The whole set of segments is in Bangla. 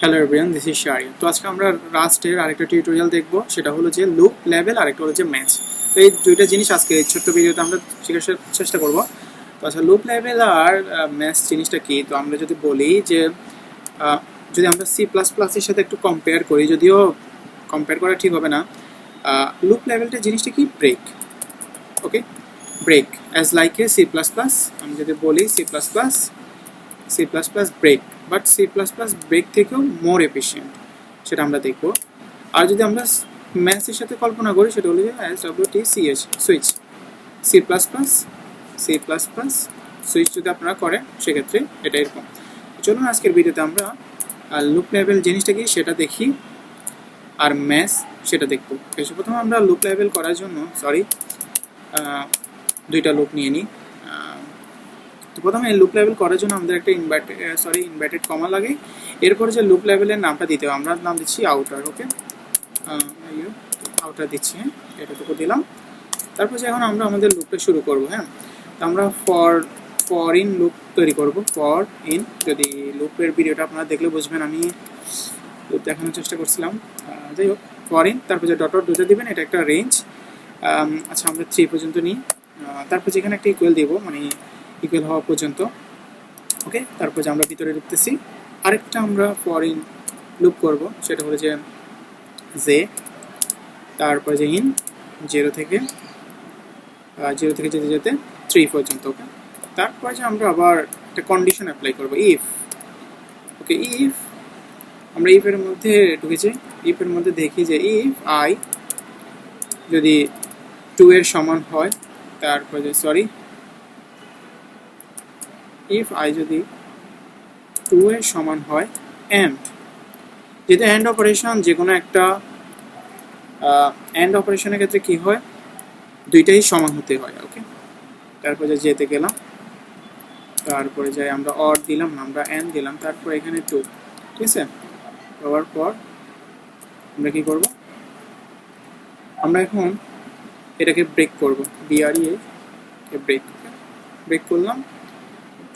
হ্যালো এভরিয়ান দিস ইজ শারি তো আজকে আমরা রাস্টের আরেকটা টিউটোরিয়াল দেখব। সেটা হলো যে লুপ লেভেল আরেকটা হলো যে ম্যাচ তো এই দুইটা জিনিস আজকে এই ছোট্ট ভিডিওতে আমরা শেখার চেষ্টা করব। তো আচ্ছা লুপ লেভেল আর ম্যাচ জিনিসটা কি? তো আমরা যদি বলি যে যদি আমরা সি প্লাস প্লাসের সাথে একটু কম্পেয়ার করি, যদিও কম্পেয়ার করা ঠিক হবে না লুপ লেভেলটা জিনিসটা কি? Break okay break as like a C plus plus আমি যদি বলি C plus plus C plus plus break but C plus plus break থেকেও মোর এফিসিয়েন্ট সেটা আমরা দেখব। আর যদি আমরা ম্যাথসের সাথে কল্পনা করি, সেটা হলো S W T C H switch C plus plus C plus plus switch যদি আপনারা করেন, সেক্ষেত্রে এটা এরকম। চলুন আজকের ভিডিওতে আমরা লুপ লেভেল জিনিসটা কি, সেটা দেখি। আর ম্যাথস সেটা দেখব। এসে, প্রথমে আমরা লুপ লেভেল করার জন্য সরি দুইটা লুপ নিয়ে নিই। তো প্রথমে লুপ লেভেল করার জন্য আমাদের একটা ইনভার্টেড সরি ইনভার্টেড কমা লাগে। এরপরে যে লুপ লেভেলের নামটা দিতে হবে, আমরা নাম দিচ্ছি আউটার ওকে আউটার দিচ্ছি হ্যাঁ এটাটুকু দিলাম। তারপর এখন আমরা আমাদের লুপটা শুরু করব হ্যাঁ? তো আমরা ফর ফর ইন লুপ তৈরি করব। ফর ইন যদি লুপের ভিডিওটা আপনারা দেখলে বুঝবেন, আমি লুপ দেখানোর চেষ্টা করছিলাম। যাই হোক ফর ইন তারপর যে ডট দুটো দেবেন, এটা একটা রেঞ্জ আচ্ছা আমরা থ্রি পর্যন্ত নিই। তারপর যেখানে একটা ইকুয়াল দেবো মানে ইকুয়াল হওয়া পর্যন্ত। ওকে তারপর যে আমরা ভিতরে ঢুকতেছি, আরেকটা আমরা ফরিন লুপ করব, সেটা হলো যে জে তারপর যে ইন জিরো থেকে জিরো থেকে যেতে যেতে থ্রি পর্যন্ত ওকে তারপর যে আমরা আবার একটা কন্ডিশন অ্যাপ্লাই করব ইফ ওকে ইফ আমরা ইফের মধ্যে ঢুকেছি ইফের মধ্যে দেখি যে ইফ আই যদি টু এর সমান হয়, তারপর যে সরি ইফ আই যদি টু এর সমান হয় অ্যান্ড যেহেতু অ্যান্ড অপারেশন যে কোনো একটা অ্যান্ড অপারেশনের ক্ষেত্রে কি হয়? দুইটাই সমান হতে হয় ওকে তারপরে যেতে গেলাম, তারপরে যাই আমরা অর দিলাম, আমরা অ্যান্ড দিলাম, তারপর এখানে টু ঠিক আছে? হওয়ার পর আমরা কি করব? আমরা এখন এটাকে ব্রেক করব বিআরইএ ব্রেক ব্রেক করলাম।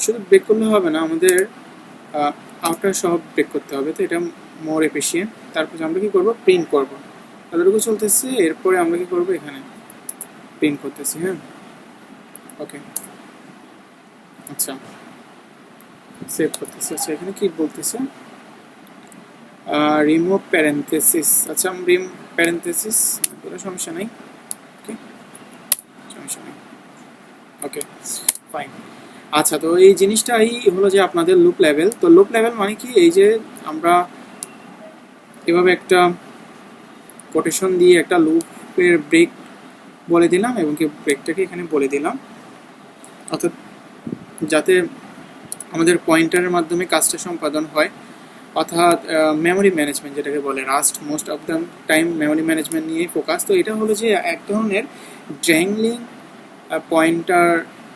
শুধু ব্রেক করলে হবে না, আমাদের আউটার সহ ব্রেক করতে হবে। তো এটা মোর এফিসিয়েন্ট তারপর আমরা কি করব? প্রিন্ট করব। এতটুকু চলতেছে, এরপরে আমরা কি করব? এখানে প্রিন্ট করতেছি হ্যাঁ? ওকে আচ্ছা। সেভ করতেছি। আচ্ছা এখানে কি বলতেছে? রিমুভ প্যারেন্থেসিস আচ্ছা রিম প্যারেন্থেসিস কোনো সমস্যা নাই। ওকে সমস্যা নেই। ওকে ফাইন আচ্ছা তো এই জিনিসটাই হলো যে আপনাদের লুপ লেভেল তো লুপ লেভেল মানে কি? এই যে আমরা এভাবে একটা কোটেশন দিয়ে একটা লুপের ব্রেক বলে দিলাম এবং কি ব্রেকটাকে এখানে বলে দিলাম। অর্থাৎ যাতে আমাদের পয়েন্টারের মাধ্যমে কাজটা সম্পাদন হয়। অর্থাৎ মেমোরি ম্যানেজমেন্ট যেটাকে বলে Rust most of the time memory management নিয়ে ফোকাস তো এটা হলো যে এক ধরনের ড্র্যাংলিং পয়েন্টার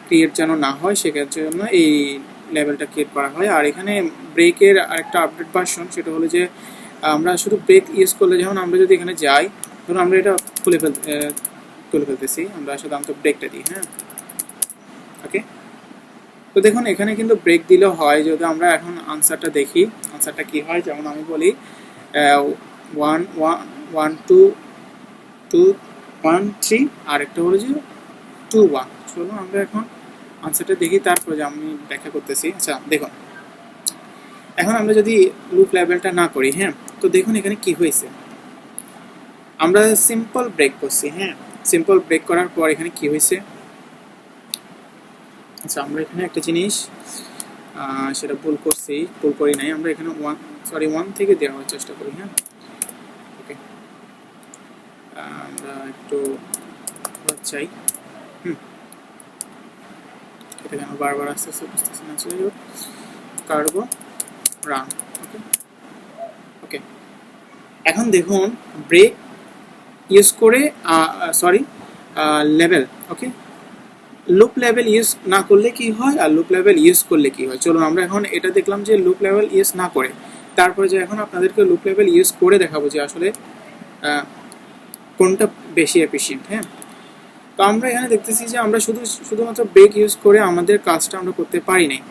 ক্রিয়েট যেন না হয় সেক্ষেত্রে জন্য এই লেভেলটা ক্রিয়েট করা হয়। আর এখানে ব্রেকের আরেকটা আপডেট ভার্সন সেটা হলো যে, আমরা শুধু ব্রেক ইউজ করলে যেমন আমরা যদি এখানে যাই, ধরুন আমরা এটা খুলে ফেল তুলে ফেলতেছি, আমরা সাধারণত ব্রেকটা দিই হ্যাঁ? ওকে তো দেখুন, এখানে কিন্তু ব্রেক দিলেও হয় যদি আমরা এখন আনসারটা দেখি। আনসারটা কি হয়? যেমন আমি বলি one one one two two one three আর একটা হলো যে টু ওয়ান চলুন আমরা এখন আনসারটা দেখি, তারপরে আমি ব্যাখ্যা করতেছি। আচ্ছা দেখুন। এখন আমরা যদি লুপ লেভেলটা না করি হ্যাঁ তো দেখুন এখানে কি হয়েছে। আমরা সিম্পল ব্রেক করছি হ্যাঁ সিম্পল ব্রেক করার পর এখানে কি হয়েছে? আচ্ছা আমরা এখানে একটা জিনিস সেটা ভুল করছি, ভুল করি নাই। আমরা এখানে ওয়ান সরি ওয়ান থেকে দেওয়ার চেষ্টা করি হ্যাঁ। ওকে আমরা একটু চাই এটা কেন বারবার আস্তে আস্তে বুঝতেছি না যাই হোক কার্বো রান ওকে ওকে এখন দেখুন ব্রেক ইউজ করে sorry level okay loop level use না করলে কি হয়? আর লুপ লেভেল ইউজ করলে কি হয়? চলুন, আমরা এখন এটা দেখলাম যে লুপ লেভেল ইউজ না করে। তারপরে যে এখন আপনাদেরকে লুপ লেভেল ইউজ করে দেখাবো যে আসলে কোনটা বেশি এফিসিয়েন্ট হ্যাঁ? তো আমরা এখানে দেখতেছি যে আমরা শুধু, শুধুমাত্র ব্রেক ইউজ করে আমাদের কাজটা আমরা করতে পারি নাই।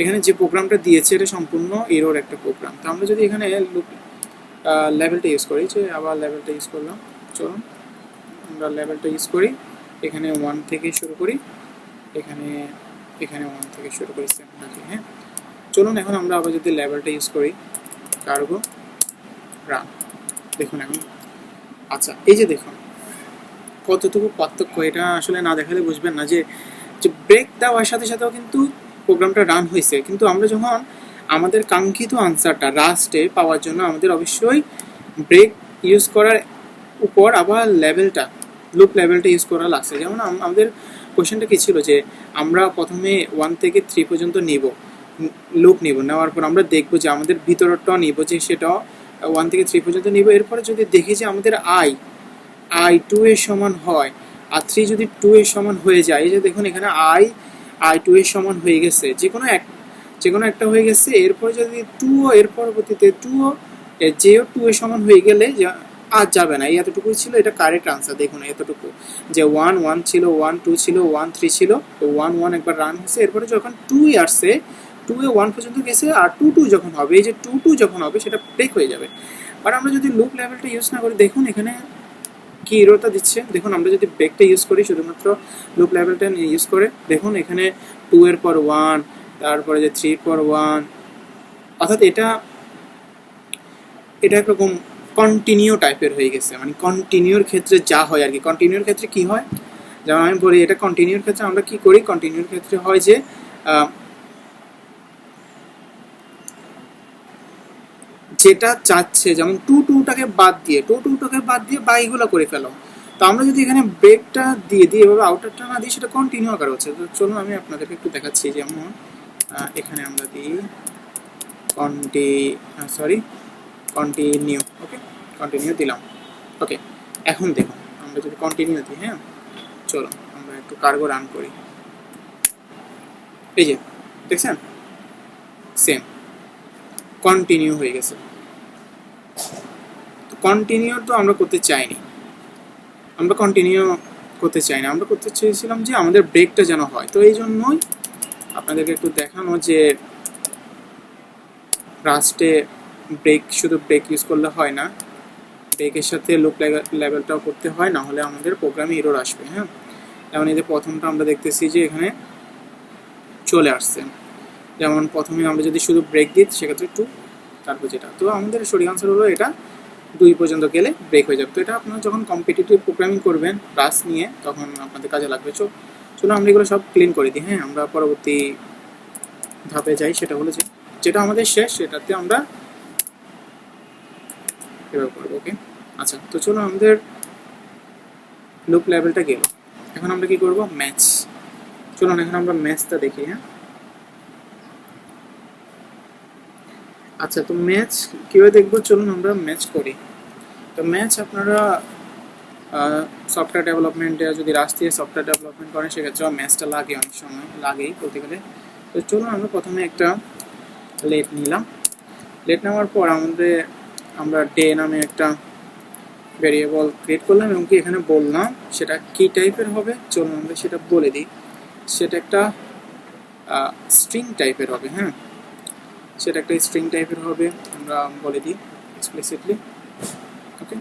এখানে যে প্রোগ্রামটা দিয়েছে, এটা সম্পূর্ণ এরোর একটা প্রোগ্রাম তো আমরা যদি এখানে লেভেলটা ইউজ করি, যে আবার লেভেলটা ইউজ করলাম, চলুন, আমরা লেভেলটা ইউজ করি। এখানে ওয়ান থেকে শুরু করি, এখানে এখানে ওয়ান থেকে শুরু করি হ্যাঁ? চলুন এখন আমরা আবার যদি লেভেলটা ইউজ করি কার্গো রান দেখুন এখন। আচ্ছা এই যে দেখুন কতটুকু পার্থক্য এটা আসলে না দেখালে বুঝবেন না যে যে ব্রেক দেওয়ার সাথে সাথেও কিন্তু প্রোগ্রামটা রান হয়েছে। কিন্তু আমরা যখন আমাদের কাঙ্ক্ষিত আনসারটা লাস্টে পাওয়ার জন্য আমাদের অবশ্যই ব্রেক ইউজ করার উপর আবার লেভেলটা লুপ লেভেলটা ইউজ করা লাগছে। যেমন আমাদের কোশ্চেনটা কী ছিল যে, আমরা প্রথমে ওয়ান থেকে থ্রি পর্যন্ত নিব লুপ নিব। নেওয়ার পর আমরা দেখব যে আমাদের ভিতরটা নিব যে সেটা ওয়ান থেকে থ্রি পর্যন্ত নিব। এরপরে যদি দেখি যে আমাদের আই আই টু এর সমান হয়, আর থ্রি যদি টু এর সমান হয়ে যায় যে দেখুন এখানে আই আই টু এর সমান হয়ে গেছে, যে কোনো এক, যে কোনো একটা হয়ে গেছে, এরপরে যদি টু এর পরবর্তীতে টু যেও টু এর সমান হয়ে গেলে আর যাবে না, এই এতটুকুই ছিল, এটা কারেক্ট আনসার দেখুন এতটুকু, যে ওয়ান ওয়ান ছিল ওয়ান টু ছিল ওয়ান থ্রি ছিল ওয়ান ওয়ান একবার রান হয়েছে, এরপরে যখন টু আসছে টু এ ওয়ান পর্যন্ত গেছে, আর টু টু যখন হবে, এই যে টু টু যখন হবে, সেটা ব্রেক হয়ে যাবে। আর আমরা যদি লুপ লেভেলটা ইউজ না করি, দেখুন এখানে কি ইরোটা দিচ্ছে? দেখুন, আমরা যদি ব্রেকটা ইউজ করি, শুধুমাত্র লুপ লেভেলটা ইউজ করে, দেখুন, এখানে টু এর পর ওয়ান তারপরে যে থ্রি পর ওয়ান অর্থাৎ এটা এটা একরকম কন্টিনিউ টাইপের হয়ে গেছে। মানে কন্টিনিউর ক্ষেত্রে যা হয় আর কি কন্টিনিউর ক্ষেত্রে কি হয়? যেমন আমি বলি, এটা কন্টিনিউর ক্ষেত্রে আমরা কি করি? কন্টিনিউর ক্ষেত্রে হয় যে যেটা চাচ্ছে, যেমন টু টুটাকে বাদ দিয়ে টু টুটাকে বাদ দিয়ে বাইগুলো করে ফেলো। তো আমরা যদি এখানে ব্রেকটা দিয়ে দিই, এভাবে আউটারটা না দিই সেটা কন্টিনিউ আকার হচ্ছে। তো চলুন আমি আপনাদেরকে একটু দেখাচ্ছি, যেমন এখানে আমরা দিই কন্টি সরি কন্টিনিউ ওকে কন্টিনিউ দিলাম। ওকে এখন দেখুন, আমরা যদি কন্টিনিউ দিই হ্যাঁ? চলো আমরা একটু কার্গো রান করি। এই যে, দেখছেন? সেম কন্টিনিউ হয়ে গেছে। কন্টিনিউ তো আমরা করতে চাইনি। আমরা কন্টিনিউ করতে চাই না আমরা করতে চেয়েছিলাম যে আমাদের ব্রেকটা যেন হয়। তো এই জন্যই আপনাদেরকে একটু দেখানো যে রাস্টে ব্রেক শুধু ব্রেক ইউজ করলে হয় না ব্রেকের সাথে লুপ লেভেলটাও করতে হয়, না হলে আমাদের প্রোগ্রামে এরর আসবে হ্যাঁ? যেমন এই যে প্রথমটা আমরা দেখতেছি যে এখানে চলে আসছে। যেমন প্রথমে আমরা যদি শুধু ব্রেক দিই, সেক্ষেত্রে টু তারপর যেটা। তো আমাদের সঠিক আনসার হলো এটা দুই পর্যন্ত গেলে ব্রেক হয়ে যাবে। তো এটা আপনারা যখন কম্পিটিটিভ প্রোগ্রামিং করবেন রাস নিয়ে, তখন আপনাদের কাজে লাগবে। চো চলো আমরা এগুলো সব ক্লিন করে দিই। হ্যাঁ আমরা পরবর্তী ধাপে যাই। সেটা হলো যে, যেটা আমাদের শেষ, সেটাতে আমরা এভাবে করব ওকে আচ্ছা তো চলো আমাদের লুপ লেভেলটা গেল। এখন আমরা কি করব? ম্যাচ চলুন এখন আমরা ম্যাচটা দেখি হ্যাঁ? আচ্ছা তো ম্যাচ কীভাবে দেখব? চলুন আমরা ম্যাচ করি। তো ম্যাচ আপনারা সফটওয়্যার ডেভেলপমেন্টে যদি দিয়ে সফটওয়্যার ডেভেলপমেন্ট করেন, সেক্ষেত্রে ম্যাচটা লাগে অনেক সময়, লাগেই বলতে গেলে তো চলুন আমরা প্রথমে একটা লেট নিলাম। লেট নেওয়ার পর আমাদের, আমরা ডে নামে একটা ভেরিয়েবল ক্রিয়েট করলাম এবং কি এখানে বললাম সেটা কি টাইপের হবে? চলুন আমরা সেটা বলে দিই। সেটা একটা স্ট্রিং টাইপের হবে হ্যাঁ? সেটা একটা স্ট্রিং টাইপের হবে, আমরা বলে দিই এক্সপ্লিসিটলি ওকে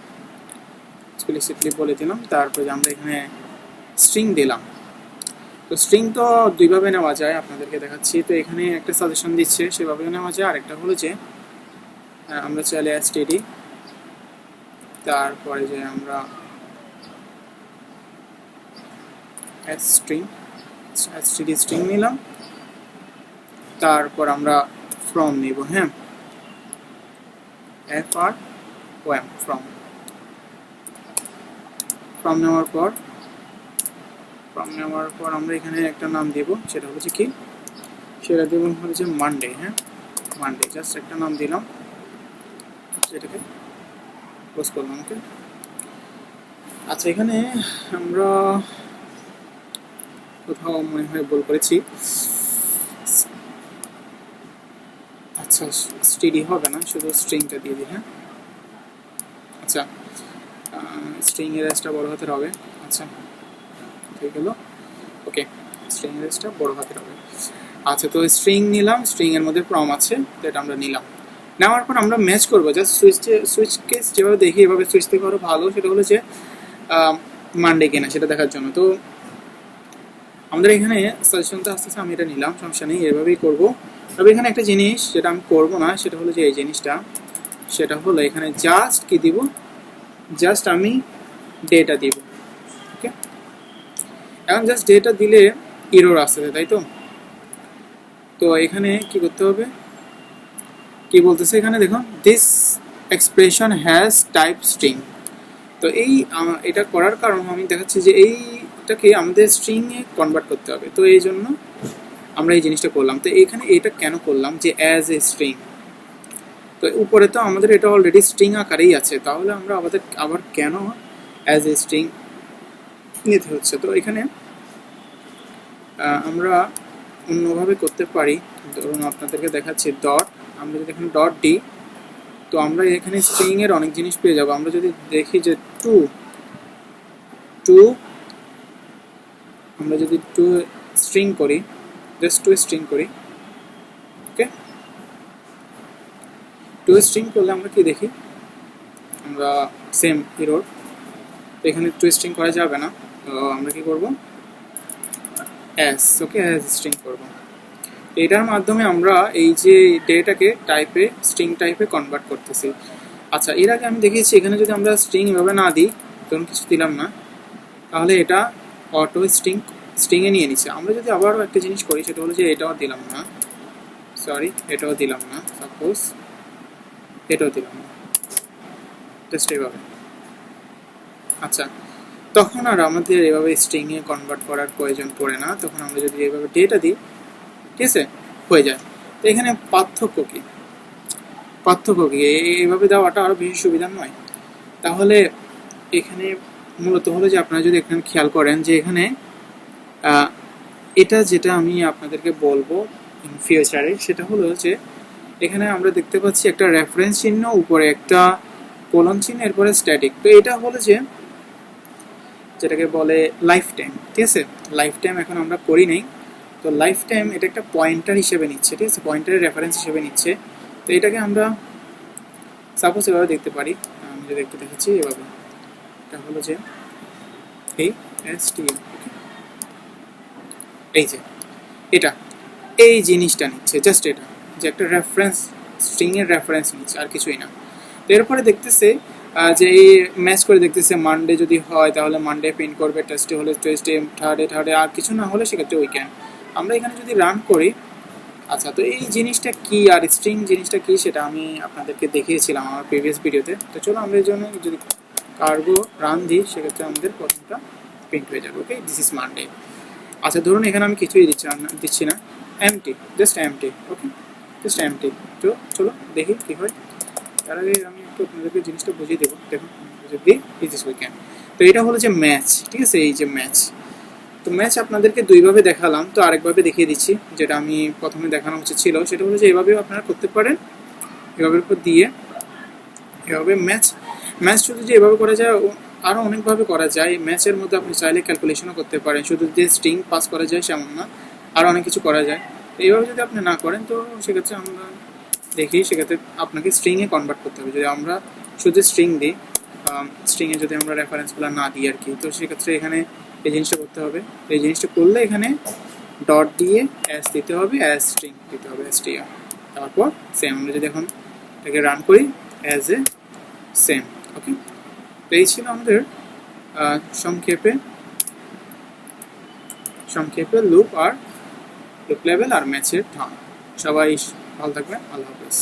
এক্সপ্লিসিটলি বলে দিলাম, তারপরে আমরা এখানে স্ট্রিং দিলাম। তো স্ট্রিং তো দুইভাবে নেওয়া যায়, আপনাদেরকে দেখাচ্ছি। তো এখানে একটা সাজেশন দিচ্ছে, সেভাবে নেওয়া যায়। আরেকটা হলো যে আমরা চাইলে এসটিডি তারপরে যে আমরা স্ট্রিং এসটিডি স্ট্রিং নিলাম। তারপর আমরা ফ্রম নিব হ্যাঁ? F R O M from from নেওয়ার পর ফ্রম নেওয়ার পর আমরা এখানে একটা নাম দেব, সেটা হচ্ছে কি? সেটা দেব হচ্ছে মানডে হ্যাঁ? মানডে জাস্ট একটা নাম দিলাম। সেটাকে ক্লোজ করলাম ওকে আচ্ছা এখানে আমরা কোথাও মনে হয় ভুল করেছি। আচ্ছা স্টিডি হবে না, শুধু স্ট্রিংটা দিয়ে দিই হ্যাঁ? আচ্ছা স্ট্রিং এর এসটা বড় হাতের হবে আচ্ছা হয়ে গেল। ওকে স্ট্রিং এর এসটা বড় হাতের হবে। আচ্ছা তো স্ট্রিং নিলাম স্ট্রিং এর মধ্যে ফ্রম আছে, তো এটা আমরা নিলাম। নেওয়ার পর আমরা ম্যাচ করব জাস্ট সুইচ সুইচ কেস যেভাবে দেখি, এভাবে সুইচ থেকে আরও ভালো, সেটা হলো যে মানডে কিনা, সেটা দেখার জন্য। তো আমাদের এখানে সাজেশনটা আসতে আসতে আমি এটা নিলাম, সমস্যা নেই, এভাবেই করব। তবে এখানে একটা জিনিস যেটা আমি করব না, সেটা হলো যে এই জিনিসটা, সেটা হলো এখানে জাস্ট কি দিব? জাস্ট আমি ডেটা দিব ওকে এখন জাস্ট ডেটা দিলে ইরোর আসতেছে তাই তো? তো এখানে কি করতে হবে? কি বলতেছে এখানে? দেখুন this expression has type string তো এই এটা করার কারণ আমি দেখাচ্ছি যে এইটাকে আমাদের স্ট্রিংয়ে কনভার্ট করতে হবে। তো এই জন্য আমরা এই জিনিসটা করলাম। তো এখানে এটা কেন করলাম যে অ্যাজ এ স্ট্রিং তো উপরে তো আমাদের এটা অলরেডি স্ট্রিং আকারেই আছে। তাহলে আমরা আমাদের আবার কেন অ্যাজ এ স্ট্রিং নিতে হচ্ছে? তো এখানে আমরা অন্যভাবে করতে পারি। ধরুন আপনাদেরকে দেখাচ্ছি ডট আমরা যদি এখানে ডট ডি তো আমরা এখানে স্ট্রিংয়ের অনেক জিনিস পেয়ে যাব। আমরা যদি দেখি যে টু টু আমরা যদি টু স্ট্রিং করি জাস্ট টু স্ট্রিং করি ওকে টু স্ট্রিং করলে আমরা কি দেখি? আমরা সেম এরর এখানে টু স্ট্রিং করা যাবে না, তো আমরা কি করব? অ্যাস ওকে অ্যাস স্ট্রিং করব। এটার মাধ্যমে আমরা এই যে ডেটাকে টাইপে স্ট্রিং টাইপে কনভার্ট করতেছি। আচ্ছা এর আগে আমি দেখিয়েছি, এখানে যদি আমরা স্ট্রিং এভাবে না দিই ধরুন কিছু দিলাম না। তাহলে এটা অটো স্ট্রিং স্ট্রিংয়ে নিয়ে নিচ্ছে। আমরা যদি আবারও একটা জিনিস করি, সেটা হলো যে এটাও দিলাম না। সরি এটাও দিলাম না সাপোজ এটাও দিলাম না। জাস্ট এইভাবে। আচ্ছা তখন আর আমাদের এভাবে স্ট্রিংয়ে কনভার্ট করার প্রয়োজন পড়ে না। তখন আমরা যদি এভাবে ডেটা দিই, ঠিক আছে? হয়ে যায়। তো এখানে পার্থক্য কি? পার্থক্য কি? এইভাবে দেওয়াটা আরও বেশি সুবিধা নয়। তাহলে এখানে মূলত হলো যে আপনারা যদি এখানে খেয়াল করেন যে এখানে এটা যেটা আমি আপনাদেরকে বলব ইন ফিউচারে সেটা হলো যে এখানে আমরা দেখতে পাচ্ছি একটা রেফারেন্স চিহ্ন, উপরে একটা কোলন চিহ্ন, এরপরে স্ট্যাটিক তো এটা হলো যে যেটাকে বলে লাইফ টাইম ঠিক আছে? লাইফ টাইম এখন আমরা করি নেই। তো লাইফ টাইম এটা একটা পয়েন্টার হিসেবে নিচ্ছে, ঠিক আছে? পয়েন্টারের রেফারেন্স হিসেবে নিচ্ছে। তো এটাকে আমরা সাপোজ এভাবে দেখতে পারি। আমি যদি একটু দেখাচ্ছি, এভাবে। এটা হলো যে এই এস টি এই যে, এটা। এই জিনিসটা নিচ্ছে জাস্ট এটা, যে একটা রেফারেন্স স্ট্রিং এর রেফারেন্স নিচ্ছে, আর কিছুই না। তো এরপরে দেখতেছে যে এই ম্যাচ করে দেখতেছে মানডে যদি হয়, তাহলে মানডে প্রিন্ট করবে টেস্টে হলে টেস্টে থার্ডে থার্ডে আর কিছু না হলে সেক্ষেত্রে উইকেন্ড আমরা এখানে যদি রান করি আচ্ছা তো এই জিনিসটা কি, আর স্ট্রিং জিনিসটা কি, সেটা আমি আপনাদেরকে দেখিয়েছিলাম আমার প্রিভিয়াস ভিডিওতে তো চলো আমরা এই জন্য যদি কার্গো রান দিই, সেক্ষেত্রে আমাদের প্রথমটা প্রিন্ট হয়ে যাবে ওকে দিস ইজ মানডে আচ্ছা ধরুন এখানে আমি কিছুই দিচ্ছি না- দিচ্ছি না। Empty just empty okay just empty তো চলো দেখি কী হয়। তার আগে আমি একটু আপনাদেরকে জিনিসটা বুঝিয়ে দেবো। দেখুন যদি ইজ ইস তো এটা হলো যে ম্যাচ ঠিক আছে? এই যে ম্যাচ তো ম্যাচ আপনাদেরকে দুইভাবে দেখালাম। তো আরেকভাবে দেখিয়ে দিচ্ছি, যেটা আমি প্রথমে দেখানো উচিত ছিল। সেটা হলো যে এভাবেও আপনারা করতে পারেন। এভাবের উপর দিয়ে এভাবে ম্যাচ ম্যাচ শুধু যে এভাবে করা যায় আরও অনেকভাবে করা যায়। ম্যাচের মধ্যে আপনি চাইলে ক্যালকুলেশনও করতে পারেন। শুধু যে স্ট্রিং পাস করা যায় সেমন না আরও অনেক কিছু করা যায়। তো এইভাবে যদি আপনি না করেন, তো সেক্ষেত্রে আমরা দেখি, সেক্ষেত্রে আপনাকে স্ট্রিংয়ে কনভার্ট করতে হবে। যদি আমরা শুধু স্ট্রিং দিই স্ট্রিংয়ে যদি আমরা রেফারেন্সগুলো না দিই আর কি, তো সেক্ষেত্রে এখানে এই জিনিসটা করতে হবে। এই জিনিসটা করলে এখানে ডট দিয়ে অ্যাস দিতে হবে অ্যাস স্ট্রিং দিতে হবে এস টি তারপর সেম আমরা যদি এখন এটাকে রান করি অ্যাজ এ সেম ওকে এই ছিল আমাদের সংক্ষেপে। সংক্ষেপে লুপ আর লুপ লেভেল আর ম্যাচের ধান সবাই ভালো থাকবেন। আল্লাহ হাফেজ।